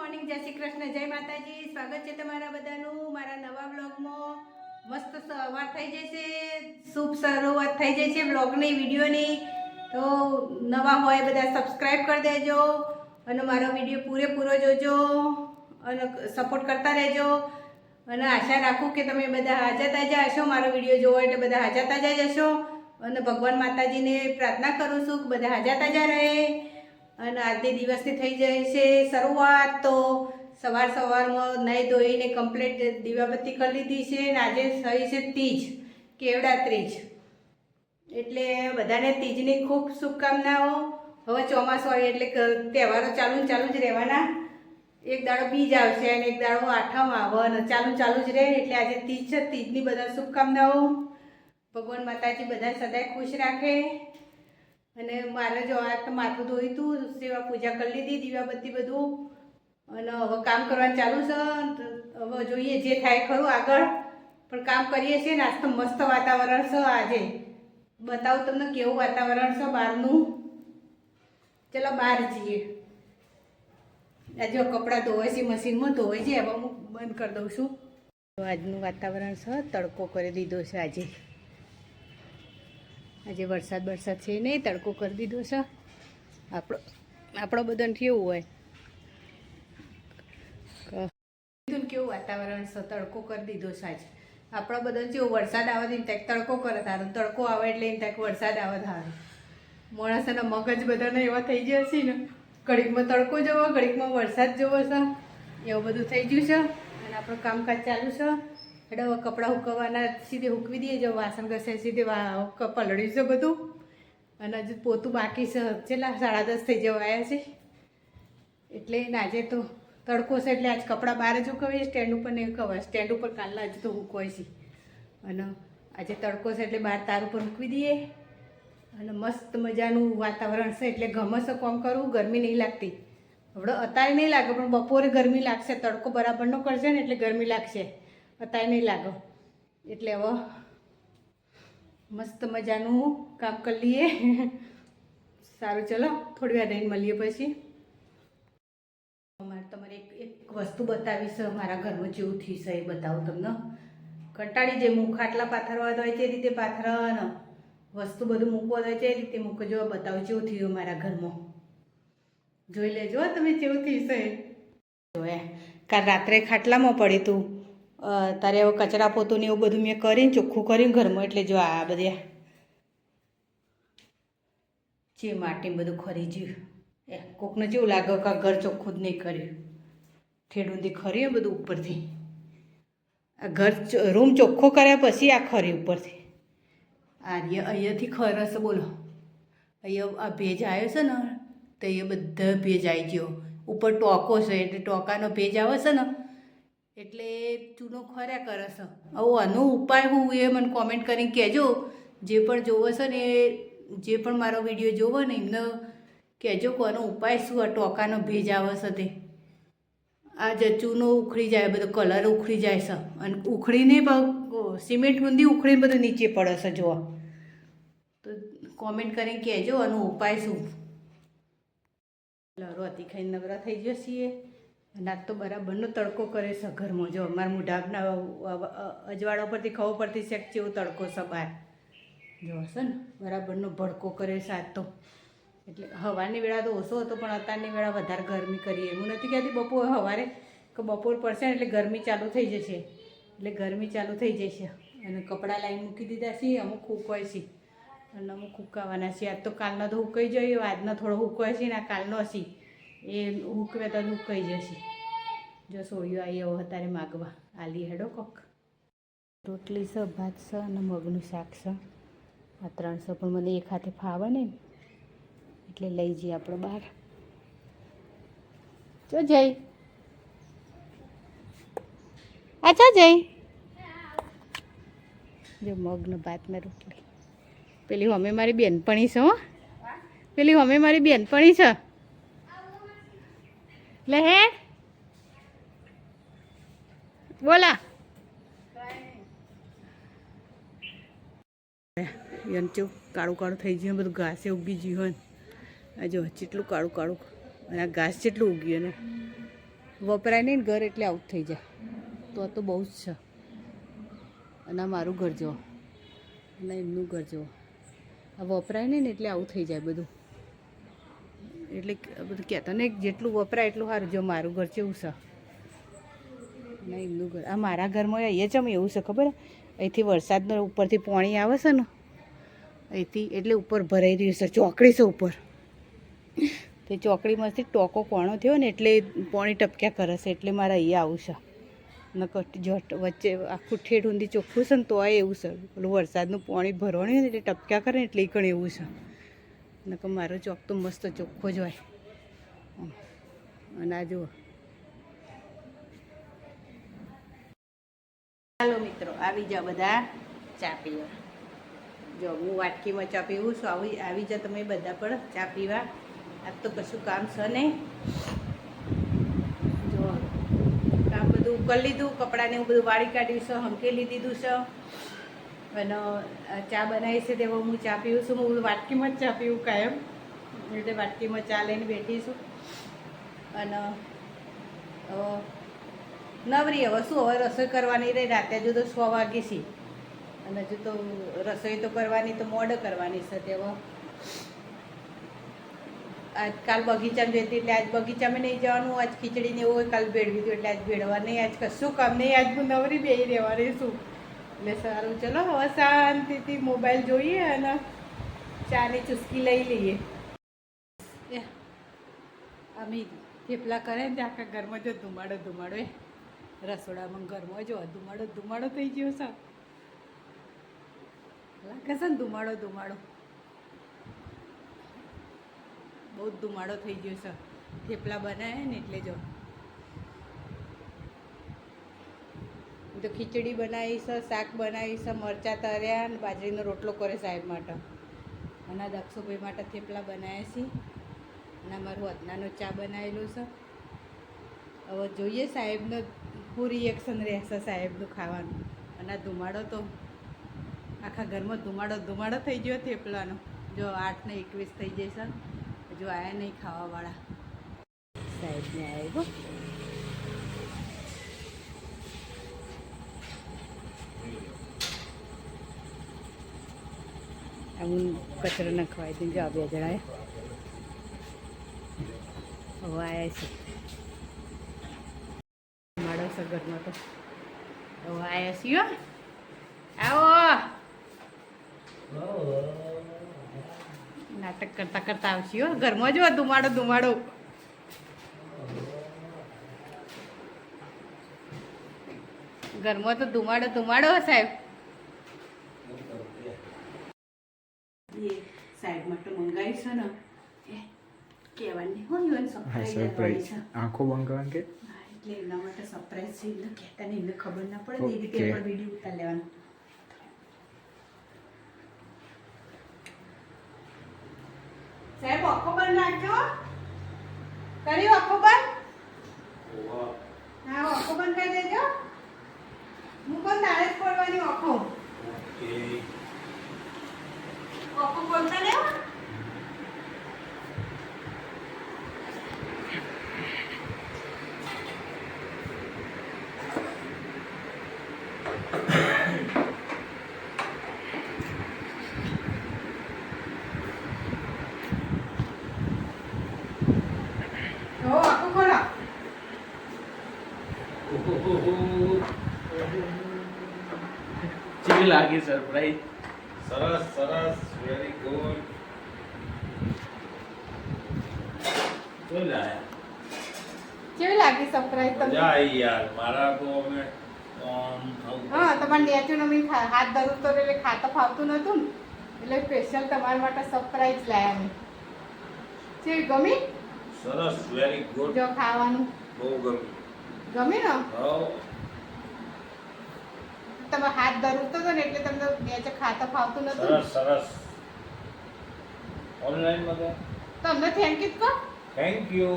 Morning જય શ્રી કૃષ્ણ, જય માતાજી. સ્વાગત છે તમારા બધાનું મારા નવા બ્લોગમાં મસ્ત સવાર થઈ જશે શુભ શરૂઆત થઈ જાય છે બ્લોગની વિડીયોની. તો નવા હોય બધા સબસ્ક્રાઈબ કરી દેજો અને મારો વીડિયો પૂરેપૂરો જોજો અને સપોર્ટ કરતા રહેજો. અને આશા રાખું કે તમે બધા હાજર તાજા હશો, મારો વીડિયો જોવો એટલે બધા હાજર તાજા જ હશો. અને ભગવાન માતાજીને પ્રાર્થના કરું છું કે બધા હાજર તાજા રહે. અને આજની દિવસથી થઈ જાય છે શરૂઆત તો સવાર સવારમાં નહીં ધોઈને કમ્પ્લીટ દીવાબત્તી કરી લીધી છે અને આજે થઈ છે તીજ, કેવડા ત્રીજ. એટલે બધાને તીજની ખૂબ શુભકામનાઓ. હવે ચોમાસું આવે એટલે તહેવારો ચાલુ ચાલુ જ રહેવાના. એક દાડો બીજ આવશે અને એક દાડો આઠમ આવે ચાલુ ચાલુ જ રહે એટલે આજે તીજ છે, તીજની બધા શુભકામનાઓ. ભગવાન માતાજી બધા સદાય ખુશ રાખે. અને મારે જો આ માથું ધોયું હતું સેવા પૂજા કરી લીધી દીવાબત્તી બધું અને હવે કામ કરવાનું ચાલુ છે હવે જોઈએ જે થાય ખરું આગળ. પણ કામ કરીએ છીએ ને, આજ મસ્ત વાતાવરણ છે આજે. બતાવું તમને કેવું વાતાવરણ છે બહારનું. ચલો બહાર જઈએ. આજે કપડાં ધોવે છે, મશીનમાં ધોવે છે હવે હું બંધ કરી દઉં છું. આજનું વાતાવરણ છે, તડકો કરી દીધો છે આજે. આજે વરસાદ વરસાદ છે નહીં, તડકો કરી દીધો છે. આપણો આપણો બધાને કેવું હોય? કીધું કેવું વાતાવરણ છે, તડકો કરી દીધો છે આજે. આપણો બધાને જેવો વરસાદ આવે ને ત્યાં તડકો કરે તારો. તડકો આવે એટલે એને ત્યાં વરસાદ આવે તારો. માણસના મગજ બધાને એવા થઈ ગયા છે ને. ઘડીકમાં તડકો જવો, ઘડીકમાં વરસાદ જવો છે. એવું બધું થઈ ગયું છે. અને આપણું કામકાજ ચાલુ છે. એટલે હવે કપડાં હુકવવાના, સીધે હુકવી દઈએ, જો વાસણ ઘસે, સીધે પલળ્યું છે બધું. અને હજુ પોતું બાકી છેલ્લા સાડા દસ થઈ જવા આવ્યા છે. એટલે આજે તો તડકો છે એટલે આજ કપડાં બહાર જ હુકવીએ, સ્ટેન્ડ ઉપર નહીં હુકવાય. સ્ટેન્ડ ઉપર કાલના હજુ તો હુકવાય છે. અને આજે તડકો છે એટલે બહાર તાર ઉપર મૂકવી દઈએ. અને મસ્ત મજાનું વાતાવરણ છે એટલે ગમે કોમ કરવું ગરમી નહીં લાગતી. હવે અત્યારે નહીં લાગે, પણ બપોરે ગરમી લાગશે, તડકો બરાબરનો કરશે ને એટલે ગરમી લાગશે. અત્યારે નહીં લાગો. એટલે હવે મસ્ત મજાનું કામ કરી લઈએ. સારું, ચલો, થોડી વાર રહીને મળીએ પછી. અમારે તમારે એક એક વસ્તુ બતાવીશ મારા ઘરમાં જેવું થઈશ છે, એ બતાવું તમને. કંટાળી જે હું ખાટલા પાથરવા હોય તે રીતે પાથરવાનો. વસ્તુ બધું મૂકવા હોય તે રીતે મૂકજો, બતાવું જેવું થયું મારા ઘરમાં. જોઈ લેજો, તમે જેવું થઈશ છે. જોયા કાલ રાત્રે ખાટલામાં પડ્યું તું. તારે હવે કચરા પોતું ને એવું બધું મેં કરીને ચોખ્ખું કરીને ઘરમાં એટલે જો આ બધા જે માટી બધું ખરી જ્યું એ, કોકને જેવું લાગે કે ઘર ચોખ્ખું જ નહીં કર્યું. ઠેડુંથી ખરી બધું ઉપરથી. આ ઘર રૂમ ચોખ્ખો કર્યા પછી આ ખરી ઉપરથી. આ રહ્યા અહીંયાથી ખરસ બોલો. અહીંયા આ ભેજ આવ્યો છે ને, તો અહીંયા બધા ભેજ આવી ગયો. ઉપર ટોકો છે, એટલે ટોકાનો ભેજ આવે છે ને એટલે ચૂનો ખર્યા કરે છે હવે આનો ઉપાય હું એ મને કોમેન્ટ કરીને કહેજો. જે પણ જોવો છે ને, જે પણ મારો વીડિયો જોવો ને, એમને કહેજો આનો ઉપાય શું આ ટોકાનો ભેજ આવે છે તે. આ જે ચૂનો ઉખડી જાય બધો કલર ઉખડી જાય છે. અને ઉખડીને સિમેન્ટ ઊંધી ઉખડીને બધું નીચે પડે છે, જોવા. તો કોમેન્ટ કરીને કહેજો આનો ઉપાય શું. લરો હતી ખાઈને નવરા થઈ જઈએ અને આજ તો બરાબરનો તડકો કરે છે ઘરમાં. જો અમારા મોઢાના અજવાળા પરથી ખબર પડતી છે કે કેવો તડકો છે બહાર. જો હશે ને, બરાબરનો ભડકો કરે છે આજ તો. એટલે હવાની વેળા તો ઓછો હતો, પણ અત્યારની વેળા વધારે ગરમી કરીએ હું નથી કહેતી બપોર સવારે કે બપોર પડશે એટલે ગરમી ચાલુ થઈ જશે. એટલે ગરમી ચાલુ થઈ જશે. અને કપડાં લાઈન મૂકી દીધા છે અમુક હુકવાય છે. અને અમુક હુકાવાના છે. આજ તો કાલનો તો હુકાઈ જઈએ આજનો થોડો હુકવાય છે ને આ કાલનો છે એ હુકવે તો હુકાઈ જશે. જો સોળિયો આવી આવો અત્યારે માગવા. આલી હેડો કોક. રોટલી છે ભાત છે અને મગનું શાક છે આ ત્રણસો પણ મને એક હાથે ફાવે ને એટલે લઈ જઈએ આપણે બહાર જો જઈ અચ્છા જઈ જો મગનો ભાત મેં રોટલી. પેલી અમે મારી બેનપણી છે હો. પેલી અમે મારી બેનપણી છે લે હે બોલા ચેવું કાળું કાળું થઈ ગયું, બધું ઘાસે ઉગી ગયું હોય આ જો, જેટલું કાળું કાળું, અને આ ઘાસ જેટલું ઉગ્યું ને વપરાય નહીં ને ઘર એટલે આઉટ થઈ જાય. તો તો બહુ જ છે. અને આ મારું ઘર જુઓ. અને એમનું ઘર જુઓ. આ વપરાય નહીં ને એટલે આવું થઈ જાય બધું. એટલે બધું કહેતો ને, જેટલું વપરાય એટલું સારું, જો મારું ઘર છે એવું છે. ના એમનું ઘર, આ મારા ઘરમાં અહીંયા ચમ એવું છે, ખબર? અહીંથી વરસાદનો ઉપરથી પાણી આવે છે ને, અહીંથી એટલે ઉપર ભરાઈ રહ્યું છે, ચોકડી છે ઉપર. તે ચોકડીમાંથી ટોકો કોણો થયો ને, એટલે પાણી ટપક્યા કરે છે, એટલે મારે અહીંયા આવું છે. નકર જટ વચ્ચે આખું ઠેઠ ઊંધી ચોખ્ખું છે ને, તો એવું છે. પેલું વરસાદનું પાણી ભરવાનું એટલે ટપક્યા કરે ને, એટલે કણ એવું છે. નકર મારો ચોક તો મસ્ત ચોખ્ખો જ હોય. અને આ જુઓ. ચાલો મિત્રો, આવી જાઓ બધા ચા પીવા. જો હું વાટકીમાં ચા પીવું છું, આવી આવી જાઓ તમે બધા પણ ચા પીવા. આજ તો કશું કામ છે નહીં. જો, કામ બધું કરી લીધું, કપડાને એવું બધું વાળી કાઢ્યું છે હંકેલી દીધું છે. અને ચા બનાવી છે તેવો હું ચા પીવું છું. હું વાટકીમાં જ ચા પીવું કાયમ. એટલે વાટકીમાં ચા લઈને બેઠી છું. અને નવરી હવે શું હવે રસોઈ કરવાની રહી, રાતે હજુ તો છ વાગે છે. અને હજુ તો રસોઈ તો કરવાની, તો મોડ કરવાની છે તેવો આજકાલ આજ કાલ બગીચામાં જતી એટલે આજ બગીચામાં નહીં જવાનું, આજ ખીચડી ને એવું હોય, કાલ ભેળવી હતું એટલે આજ ભેળવા નહીં, આજ કશું કામ નહીં, આજ હું નવરી બેહી રહેવાની છું. એટલે સારું. ચલો, હવે શાંતિથી મોબાઈલ જોઈએ અને ચાની ચુસ્કી લઈ લઈએ. અમે થેપલા કરે ને આખા ઘરમાં જો ધુમાડો ધુમાડો, એ. રસોડામાં ઘરમાં જો ધુમાડો ધુમાડો થઈ ગયો સર લાગે છે ને ધુમાડો ધુમાડો. બહુ જ ધુમાડો થઈ ગયો સર થેપલા બનાવે ને એટલે જો હું તો ખીચડી બનાવી છે શાક બનાવી છે મરચાં તર્યા અને બાજરીનો રોટલો કરે સાહેબ માટે. અને દક્ષુભાઈ માટે થેપલા બનાવ્યા છે. અને અમારું અદનાનો ચા બનાવેલો છે. હવે જોઈએ સાહેબનો શું રિએક્શન રહેશે સાહેબનું ખાવાનું. અને ધુમાડો તો આખા ઘરમાં ધુમાડો ધુમાડો થઈ ગયો થેપલાનો. જો આઠ ને એકવીસ થઈ જશે. હજુ આયા નહીં ખાવાવાળા. સાહેબને આવ્યો હું કચરો નખવાઈ દઉં જો બે જણાએ. હવે આવ્યા છે. માળો છે ઘરમાં તો. હવે આવ્યા છીએ. આવો. નાટક કરતા કરતા આવશી હો. ઘરમાં જો ધુમાડો ધુમાડો. ઘરમાં તો ધુમાડો ધુમાડો સાહેબ એ સાહેબ માટે મંગાવી છે ને એ કહેવાની હોય ને સરપ્રાઈઝ સરપ્રાઈઝ આંખો બંધ કરવાનું કે? એટલે એમના માટે સરપ્રાઈઝ છે એમને કહેતા નહીં એમને ખબર ના પડે એ રીતે પણ વીડિયો ઉતાર લેવાનો. સાહેબ આંખો બંધ રાખજો. કર્યું આંખો બંધ? હા આંખો બંધ કરી દેજો. હું પણ તારે જ પડવાની આંખો. આંખો બોલતા લેવા? ચીવી લાગી સરપ્રાઈઝ સરસ સરસ. વેરી ગુડ કેવી લાગી સરપ્રાઈઝ તમને? મજા આવી યાર. મારા તો અમે હા તમારે નેચું મેં હાથ ધરું તો એટલે ખાતા ફાવતું નતું ને. એટલે સ્પેશિયલ તમારા માટે સરપ્રાઈઝ લાયા મેં. કેવી ગમી? સરસ. વેરી ગુડ જો ખાવાનું. બહુ ગમ્યું ગમી ને? તમે હાથ ધરતો હતો ને એટલે તમને નેચે ખાતા ફાવતું નતું. સરસ સરસ. ઓનલાઈનમાં તમને થેન્ક યુ કો થેન્ક યુ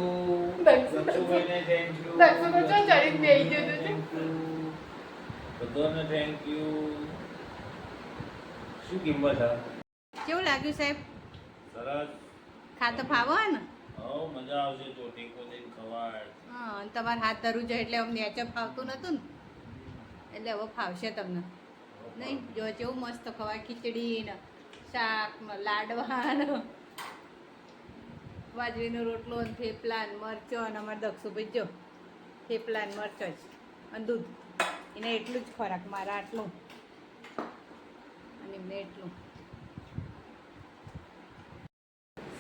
દક્ષુભાઈને થેન્ક યુ દક્ષુ તો જો ચડીને ગયો તો. બધાને થેન્ક યુ શું કિંમત હા કેવું લાગ્યું સાહેબ? સરસ. ખાતો ફાવો ને? હવ મજા આવશે તો ટેકો દઈને ખવાય હા તમારે હાથ ધરું છે એટલે અમને નેચર ફાવતું નતું ને. એટલે હવે ફાવશે તમને. નહીં, જો કેવું મસ્ત ખવાય ખીચડી ને શાક ને લાડવા બાજરીનો રોટલો ને થેપલા ને મરચો અને અમારે દક્ષુભાઈ જો, થેપલા ને મરચો જ અને દૂધ. એને એટલું જ ખોરાક મારા આટલું. અને એમને એટલું.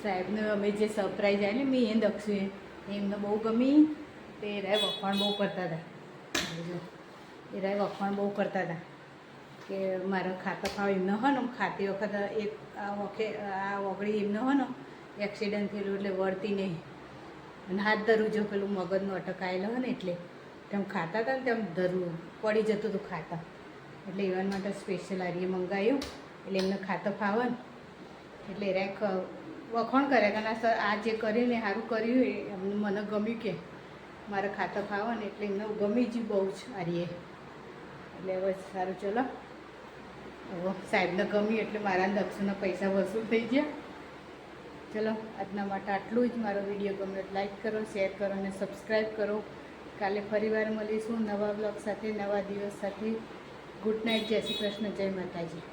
સાહેબને અમે જે સરપ્રાઈઝ આવી ને મેં એ એમને બહુ ગમી તે રાય વખાણ બહુ કરતા હતા. એ રાય વખાણ બહુ કરતા હતા કે મારા ખાતા ખાવ એમને હોય ને ખાતી વખત એક આ વખે, આ ઓગળી એમને હોય ને એક્સિડન્ટ થયેલું એટલે વળતી નહીં. અને હાથ ધરવું જો પેલું મગજનું અટકાયેલો હોય ને એટલે તેમ ખાતા હતા ને તેમ ધરવું પડી જતું હતું ખાતા. એટલે એવા માટે સ્પેશિયલ આરીએ મંગાવ્યું એટલે એમને ખાતો ફાવે ને એટલે રાખ વખોણ કર્યા કે સર, આ જે કર્યું ને સારું કર્યું એ, એમને મને ગમ્યું કે, મારે ખાતર ખાવા ને એટલે એમને ગમી જ બહુ જ હારીએ એટલે હવે સારું, ચલો. હવે સાહેબને ગમી એટલે મારા ને પૈસા વસૂલ થઈ ગયા. ચલો, આજના માટે આટલું જ. મારો વીડિયો ગમે લાઈક કરો, શેર કરો અને સબસ્ક્રાઈબ કરો. કાલે ફરીવાર મળીશું નવા બ્લોગ સાથે, નવા દિવસ સાથે. ગુડ નાઇટ, જય શ્રી કૃષ્ણ, જય માતાજી.